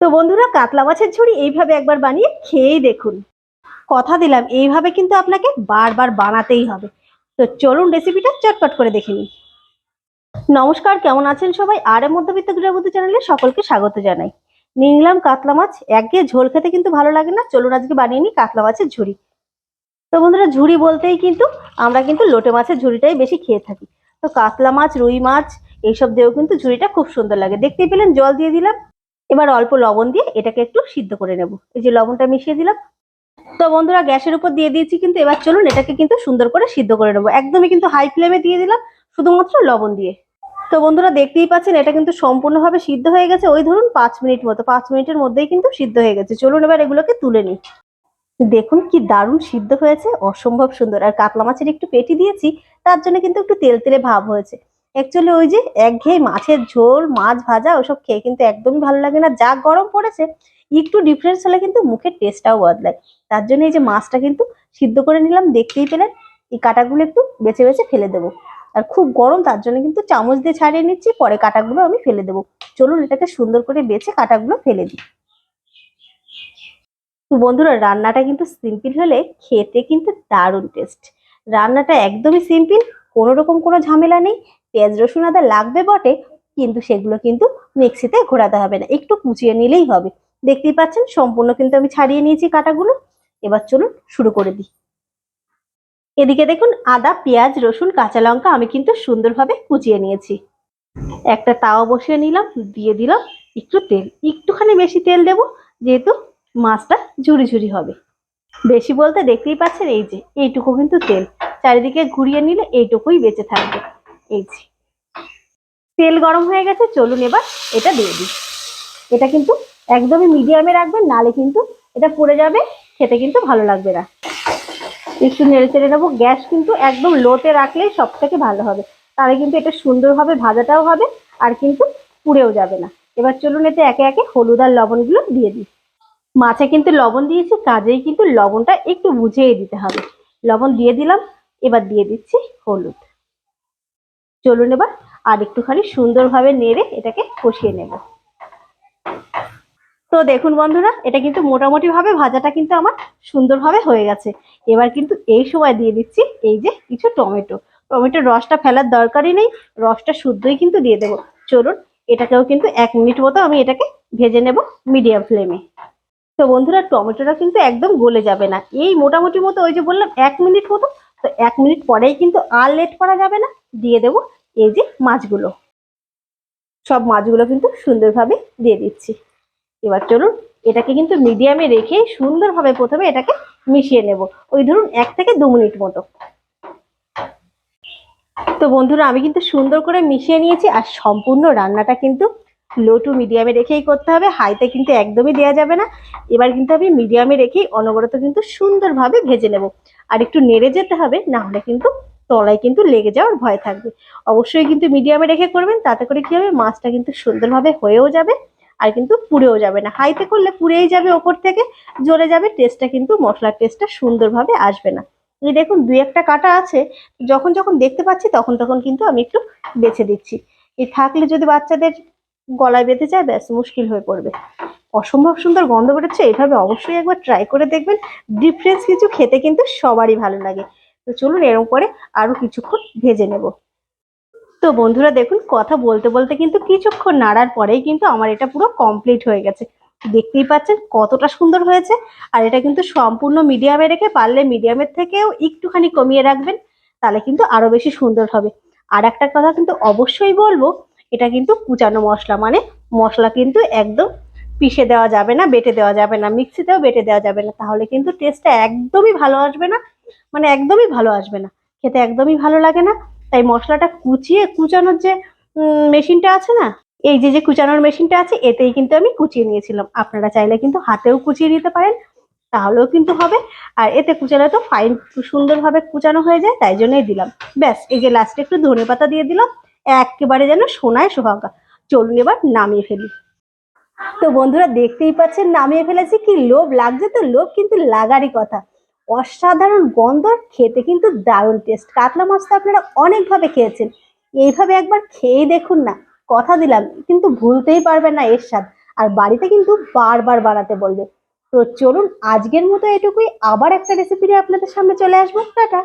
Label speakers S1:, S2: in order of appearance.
S1: তো বন্ধুরা, কাতলা মাছের ঝুড়ি এইভাবে একবার বানিয়ে খেয়েই দেখুন। কথা দিলাম, এইভাবে কিন্তু আপনাকে বারবার বানাতেই হবে। তো চলুন রেসিপিটা চটপট করে দেখে নিন নমস্কার, কেমন আছেন সবাই? আর মধ্যবিত্ত গৃহবধূ চ্যানেলে সকলকে স্বাগত জানাই। নিয়ে নিলাম কাতলা মাছ। একঘেয়ে ঝোল খেতে কিন্তু ভালো লাগে না। চলুন আজকে বানিয়ে নিই কাতলা মাছের ঝুড়ি। তো বন্ধুরা, ঝুড়ি বলতেই কিন্তু আমরা কিন্তু লোটে মাছের ঝুড়িটাই বেশি খেয়ে থাকি। তো কাতলা মাছ, রুই মাছ, এইসব দিয়েও কিন্তু ঝুড়িটা খুব সুন্দর লাগে। দেখতেই পেলেন? জল দিয়ে দিলাম। এবার অল্প লবণ দিয়ে এটাকে একটু সিদ্ধ করে নেব। এই যে লবণটা মিশিয়ে দিলাম। তো বন্ধুরা, গ্যাসের উপর দিয়ে দিয়েছি কিন্তু এবার চলুন এটাকে কিন্তু সুন্দর করে সিদ্ধ করে নেব। একদমই কিন্তু হাই ফ্লেমে দিয়ে দিলাম, শুধুমাত্র লবণ দিয়ে। তো বন্ধুরা, দেখতেই পাচ্ছেন এটা কিন্তু সম্পূর্ণভাবে সিদ্ধ হয়ে গেছে। ওই ধরুন পাঁচ মিনিট মতো, পাঁচ মিনিটের মধ্যেই কিন্তু সিদ্ধ হয়ে গেছে। চলুন এবার এগুলোকে তুলে নিই। দেখুন কি দারুণ সিদ্ধ হয়েছে, অসম্ভব সুন্দর। আর কাতলা মাছের একটু পেটি দিয়েছি, তার জন্য কিন্তু একটু তেল তেলে ভাব হয়েছে। অ্যাকচুয়ালি ওই যে একঘেয়ে মাছের ঝোল, মাছ ভাজা ওসব খেয়ে কিন্তু একদমই ভালো লাগে না। যা গরম পড়েছে, একটু ডিফারেন্স হলে কিন্তু মুখের টেস্টটাও বদলায়। তার জন্য এই যে মাছটা কিন্তু সিদ্ধ করে নিলাম, দেখতেই পেলেন, এই কাটাগুলো একটু বেছে বেছে ফেলে দেবো। আর খুব গরম, তার জন্য কিন্তু চামচ দিয়ে ছাড়িয়ে নিচ্ছি, পরে কাটাগুলো আমি ফেলে দেবো। চলুন এটাকে সুন্দর করে বেছে কাটাগুলো ফেলে দিই। তো বন্ধুরা, রান্নাটা কিন্তু সিম্পল হলে খেতে কিন্তু দারুণ টেস্ট রান্নাটা একদমই সিম্পল কোনো রকম কোনো ঝামেলা নেই। পেঁয়াজ, রসুন, আদা লাগবে বটে, কিন্তু সেগুলো কিন্তু মিক্সিতে ঘোরাতে হবে না। একটু কুচিয়ে নিলেই হবে। দেখতেই পাচ্ছেন, সম্পূর্ণ কিন্তু আমি ছাড়িয়ে নিয়েছি কাটাগুলো। এবার চলুন শুরু করে দিই। এদিকে দেখুন, আদা, পেঁয়াজ, রসুন, কাঁচা লঙ্কা আমি কিন্তু সুন্দরভাবে কুচিয়ে নিয়েছি। একটা তাওয়া বসিয়ে নিলাম, দিয়ে দিলাম একটু তেল। একটুখানি বেশি তেল দেব, যেহেতু মাছটা ঝুরি ঝুরি হবে। বেশি বলতে দেখতেই পাচ্ছেন, এই যে, এইটুকু কিন্তু তেল। চারিদিকে ঘুরিয়ে নিলে এইটুকুই বেঁচে থাকবে। এই যে। তেল গরম হয়ে গেছে, চলুন এবার এটা দিয়ে দিই। এটা কিন্তু একদমই মিডিয়ামে রাখবেন, নালে কিন্তু এটা পুড়ে যাবে, খেতে কিন্তু ভালো লাগবে না। একটু নেড়ে চেড়ে নেব, গ্যাস কিন্তু একদম লোতে রাখলেই সব থেকে ভালো হবে। তাহলে কিন্তু এটা সুন্দরভাবে ভাজাটাও হবে, আর কিন্তু পুড়েও যাবে না। এবার চলুন এতে একে একে হলুদ আর লবণগুলো দিয়ে দিই। মাছে কিন্তু লবণ দিয়েছি, কাজেই কিন্তু লবণটা একটু বুঝিয়ে দিতে হবে। লবণ দিয়ে দিলাম, এবার দিয়ে দিচ্ছি হলুদ। চলুন এবার আর একটুখানি সুন্দরভাবে নেড়ে এটাকে কষিয়ে নেব। তো দেখুন বন্ধুরা, এটা কিন্তু মোটামুটিভাবে ভাজাটা কিন্তু আমার সুন্দরভাবে হয়ে গেছে। এবার কিন্তু এই সময় দিয়ে দিচ্ছি এই যে কিছু টমেটো। টমেটোর রসটা ফেলার দরকারই নেই, রসটা শুদ্ধই কিন্তু দিয়ে দেবো। চলুন, এটাকেও কিন্তু এক মিনিট মতো আমি এটাকে ভেজে নেব মিডিয়াম ফ্লেমে। তো বন্ধুরা, টমেটোটা কিন্তু একদম গলে যাবে না। এই মোটামুটি মতো ওই যে বললাম, এক মিনিট মতো, তো এক মিনিট পরেই কিন্তু আর লেট করা যাবে না। দিয়ে দেব এই যে মাছগুলো। সব মাছগুলো কিন্তু সুন্দরভাবে দিয়ে দিচ্ছি। এবার চলুন এটাকে কিন্তু মিডিয়ামে রেখে সুন্দরভাবে প্রথমে এটাকে মিশিয়ে নেব। ওই ধরুন এক থেকে দু মিনিট মতো। তো বন্ধুরা, আমি কিন্তু সুন্দর করে মিশিয়ে নিয়েছি আর সম্পূর্ণ রান্নাটা কিন্তু লো টু মিডিয়ামে রেখেই করতে হবে। হাইতে কিন্তু একদমই দেওয়া যাবে না। এবার কিন্তু আমি মিডিয়ামে রেখেই অনবরত কিন্তু সুন্দরভাবে ভেজে নেব। আর একটু নেড়ে যেতে হবে, না হলে কিন্তু তলায় কিন্তু লেগে যাওয়ার ভয় থাকবে। অবশ্যই কিন্তু মিডিয়ামে রেখে করবেন, তাতে করে কি হবে? মাছটা কিন্তু সুন্দরভাবে হয়েও যাবে আর কিন্তু পুড়েও যাবে না। হাইতে করলে পুড়েই যাবে ওপর থেকে, জ্বলে যাবে টেস্টটা কিন্তু মশলার টেস্টটা সুন্দরভাবে আসবে না। এই দেখুন, দুই একটা কাটা আছে, যখন যখন দেখতে পাচ্ছি তখন তখন কিন্তু আমি একটু বেছে দিচ্ছি। এই থাকলে যদি বাচ্চাদের গলায় বেঁধে যায়, ব্যাস, মুশকিল হয়ে পড়বে। অসম্ভব সুন্দর গন্ধ বেরোচ্ছে, এইভাবে অবশ্যই একবার ট্রাই করে দেখবেন। ডিফারেন্স কিছু খেতে কিন্তু সবারই ভালো লাগে। তো চলুন এরকম করে আরও কিছুক্ষণ ভেজে নেব। তো বন্ধুরা দেখুন, কথা বলতে বলতে কিন্তু কিছুক্ষণ নাড়ার পরেই কিন্তু আমার এটা পুরো কমপ্লিট হয়ে গেছে। দেখতেই পাচ্ছেন কতটা সুন্দর হয়েছে। আর এটা কিন্তু সম্পূর্ণ মিডিয়ামে রেখে পারলে মিডিয়ামের থেকেও একটুখানি কমিয়ে রাখবেন, তাহলে কিন্তু আরও বেশি সুন্দর হবে। আর একটা কথা কিন্তু অবশ্যই বলব, এটা কিন্তু কুচানো মশলা মানে মশলা কিন্তু একদম পিষে দেওয়া যাবে না, বেটে দেওয়া যাবে না, মিক্সিতেও বেটে দেওয়া যাবে না, তাহলে কিন্তু টেস্টটা একদমই ভালো আসবে না। মানে একদমই ভালো আসবে না। খেতে একদমই ভালো লাগে না। তাই মশলাটা কুচিয়ে, কুচানোর যে মেশিনটা আছে না, এই যে যে কুচানোর মেশিনটা আছে, এতেই কিন্তু আমি কুচিয়ে নিয়েছিলাম। আপনারা চাইলে কিন্তু হাতেও কুচিয়ে নিতে পারেন, তাহলেও কিন্তু হবে। আর এতে কুচালে তো ফাইন সুন্দরভাবে কুচানো হয়ে যায়, তাই জন্যই দিলাম। ব্যাস, এই যে লাস্টে একটু ধনে পাতা দিয়ে দিলাম, একেবারে যেন সোনায় সোহাগা চলুন এবার নামিয়ে ফেলি। তো বন্ধুরা, দেখতেই পাচ্ছেন, নামিয়ে ফেলেছি, কি লোভ? লাগছে তো লোভ, কিন্তু লাগারই কথা। অসাধারণ গন্ধ আর খেতে কিন্তু দারুণ টেস্ট কাতলা মাছ তো আপনারা অনেকভাবে খেয়েছেন। এইভাবে একবার খেয়ে দেখুন না, কথা দিলাম, কিন্তু ভুলতেই পারবেন না এর স্বাদ। আর বাড়িতে কিন্তু বারবার বানাতে বলবে। তো চলুন, আজকের মতো এটুকুই। আবার একটা রেসিপি নিয়ে আপনাদের সামনে চলে আসব। টাটা!